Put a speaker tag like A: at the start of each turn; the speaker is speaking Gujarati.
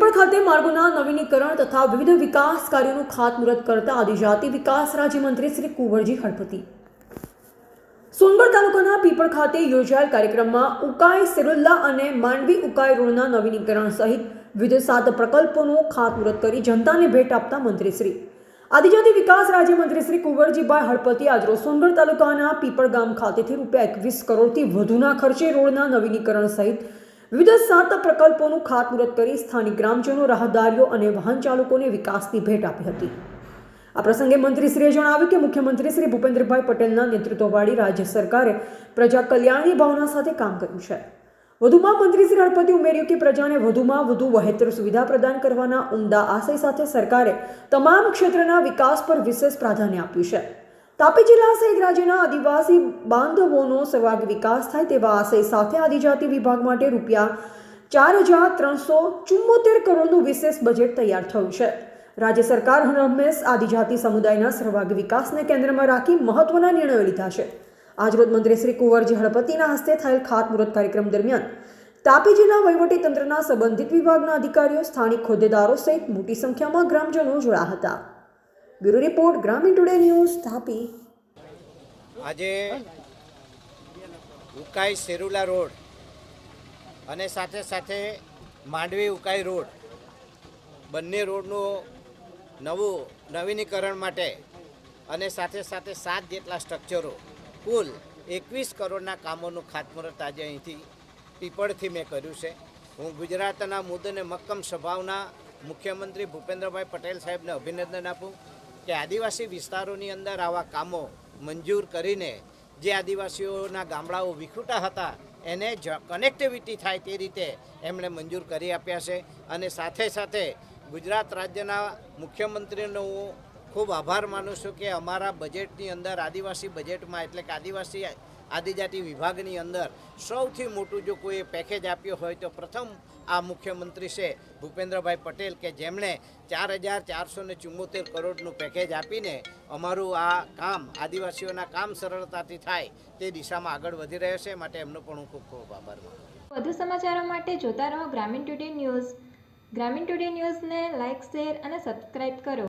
A: ખાતે માર્ગોના નવીનીકરણ તથા વિવિધ વિકાસ કાર્યોનું ખાતમુહૂર્ત કરતા આદિજાતિ વિકાસ રાજ્યમંત્રી શ્રી કુંવરજી હળપતિ. સોનગઢ તાલુકાના પીપળ ખાતે યોજાયેલ કાર્યક્રમમાં ઉકાઈ સિરુલ્લા અને માંડવી ઉકાઈ રોડના નવીનીકરણ સહિત વિવિધ સાત પ્રકલ્પોનું ખાતમુહૂર્ત કરી જનતાને ભેટ આપતા મંત્રીશ્રી આદિજાતિ વિકાસ રાજ્યમંત્રી શ્રી કુંવરજીભાઈ હળપતિ આજરોજ સોનગઢ તાલુકાના પીપળ ગામ ખાતેથી રૂપિયા એકવીસ કરોડથી વધુના ખર્ચે રોડના નવીનીકરણ સહિત વિવિધ સાત પ્રકલ્પોનું ખાતમુહૂર્ત કરી સ્થાનિક ગ્રામજનો, રાહદારીઓ અને વાહન ચાલકોને વિકાસની ભેટ આપી હતી. આ પ્રસંગે મંત્રીશ્રીએ જણાવ્યું કે મુખ્યમંત્રી શ્રી ભૂપેન્દ્રભાઈ પટેલના નેતૃત્વવાળી રાજ્ય સરકારે પ્રજા કલ્યાણની ભાવના સાથે કામ કર્યું છે. વધુમાં મંત્રી હળપતિ ઉમેર્યું કે પ્રજાને વધુમાં વધુ વહેતર સુવિધા પ્રદાન કરવાના ઉમદા આશય સાથે સરકારે તમામ ક્ષેત્રના વિકાસ પર વિશેષ પ્રાધાન્ય આપ્યું છે. તાપી જિલ્લા સહિત રાજ્યના આદિવાસી બાંધવોનો સર્વાંગી વિકાસ થાય તેવા આશય સાથે આદિજાતિ વિભાગ માટે રૂપિયા ચાર હજાર ત્રણસો ચુમ્મોતેર કરોડનું વિશેષ બજેટ તૈયાર થયું છે. રાજ્ય સરકાર હંમેશ આદિજાતિ સમુદાયના સર્વાંગી વિકાસને કેન્દ્રમાં રાખી મહત્વના નિર્ણયો લીધા છે. આજરોજ મંત્રી શ્રી કુંવરજી હળપતિના હસ્તે થયેલ ખાતમુહૂર્ત કાર્યક્રમ દરમિયાન તાપી જિલ્લા તંત્રના સંબંધિત વિભાગના અધિકારીઓ, સ્થાનિક હોદ્દેદારો સહિત મોટી સંખ્યામાં ગ્રામજનો જોડાયા હતા. Bureau report, Gramin today news, Tapi.
B: આજે ઉકાઈ સેરુલા રોડ અને સાથે સાથે માંડવી ઉકાઈ રોડ. બંને રોડનું નવું નવીનીકરણ માટે અને સાથે સાથે સાત જેટલા સ્ટ્રક્ચરો કુલ એકવીસ કરોડના કામોનું ખાતમુહૂર્ત આજે અહીંથી પીપળથી મેં કર્યું છે. હું ગુજરાતના મુદ્દને મક્કમ સ્વભાવના મુખ્યમંત્રી ભૂપેન્દ્રભાઈ પટેલ સાહેબને અભિનંદન આપું. કે આદિવાસી વિસ્તારોની અંદર આવા કામો મંજૂર કરીને જે આદિવાસીઓના ગામડાઓ વિખૂટા હતા, એને જ કનેક્ટિવિટી થાય તે રીતે એમણે મંજૂર કરી આપ્યા છે. અને સાથે સાથે ગુજરાત રાજ્યના મુખ્યમંત્રીનો હું ખૂબ આભાર માનું છું કે અમારા બજેટની અંદર આદિવાસી બજેટમાં એટલે કે આદિવાસી આદિજાતિ વિભાગની અંદર સૌથી મોટું જો કોઈ પેકેજ આપ્યું હોય તો પ્રથમ આ મુખ્યમંત્રી છે ભૂપેન્દ્રભાઈ પટેલ કે જેમણે ચાર હજાર ચારસો ને ચુમ્મોતેર કરોડનું પેકેજ આપીને અમારું આ કામ, આદિવાસીઓના કામ સરળતાથી થાય તે દિશામાં આગળ વધી રહ્યો છે. માટે એમનો પણ હું ખૂબ ખૂબ આભાર માનું
C: વધુ સમાચારો માટે જોતા રહો Gramin today news. Gramin today ન્યૂઝને લાઇક શેર અને સબસ્ક્રાઇબ કરો.